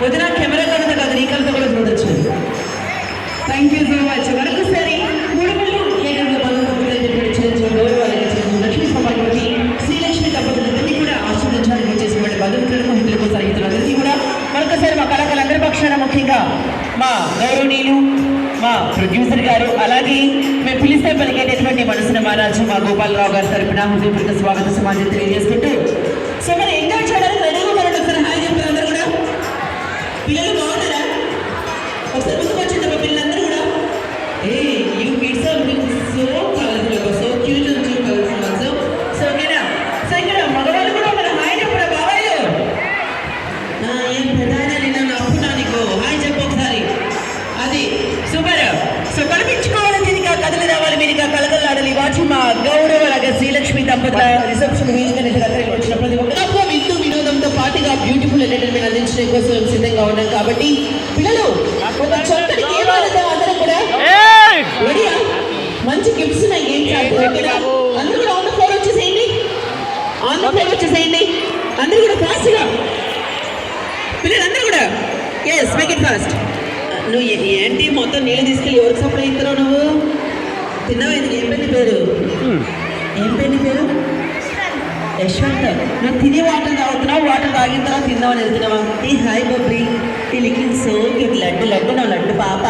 వదిన కెమెరా కనుక కాదు నీ కలతో కూడా చూడొచ్చు. థ్యాంక్ యూ సో మచ్ మరొకసారి మూడు పళ్ళు బంధువులు చెప్పిన చిన్న గౌరవాలు లక్ష్మీ సమాజంలోని శ్రీలక్ష్మి దంపతులందరినీ కూడా ఆశీర్వదించడానికి చేసినటువంటి బంధుమిత్రులకు హిందులకు సన్నిహితులందరికీ కూడా మరొకసారి మా కళాకారులందరి పక్షాన ముఖ్యంగా మా గౌరవనీయులు మా ప్రొడ్యూసర్ గారు అలాగే మేము పిలిస్తే పలికేటటువంటి మనసున మహారాజు మా గోపాలరావు గారి తరపున హృదయపూర్వక స్వాగత సమాజం తెలియజేసుకుంటూ పిల్లలు బాగున్నారా? ఒకసారి ముందుకు వచ్చింది మా పిల్లలందరూ కూడా. Hey you kids are so colourful so cute and so colourful also so ఓకేనా సో ఇక్కడ మగవాళ్ళు కూడా ఉన్నారు. హాయ్ చెప్పరా బాబాయ్. ఏం ప్రధాన నన్ను అప్పునా నీకు? హాయ్ చెప్పు ఒకసారి. అది సూపర్ సో కనిపించుకోవాలి దీనిగా కథలు రావాలి. మీరుగా కలగలాడాలి వాచి మా గౌరవ లాగా శ్రీలక్ష్మి దంపతుల బ్యూటిఫుల్ ఎంటర్టైన్మెంట్ అందించడం కోసం సిద్ధంగా ఉన్నాం కాబట్టి పిల్లలు ఒక చక్కటి గేమ్ ఆడతాం అందరం కూడా. రెడీయా మంచి గిఫ్ట్స్ ఉన్నాయి గేమ్స్ ఆడుతున్నారు అందరూ కూడా ఆన్ ద ఫ్లోర్ వచ్చేసేయండి. ఆన్ ద ఫ్లోర్ వచ్చేసేయండి. అందరూ కూడా ఫాస్ట్గా పిల్లలందరూ కూడా. ఎస్ మేక్ ఇట్ ఫాస్ట్ నువ్వు ఏంటి మొత్తం నీళ్ళు తీసుకెళ్ళి ఎవరికి సప్లై ఇస్తున్నావు నువ్వు? తిన్నావా ఇది? ఏం పెళ్ళి పేరు? ఏం పెళ్ళి పేరు? యశ్వంత్. నువ్వు తిని వాటర్ వాటర్ తాగిన తర్వాత తిందామని వెళ్తున్నావా ఈ హాయ్ బొబ్రి ఈ liking so cute laddu laddu నా లడ్డు పాప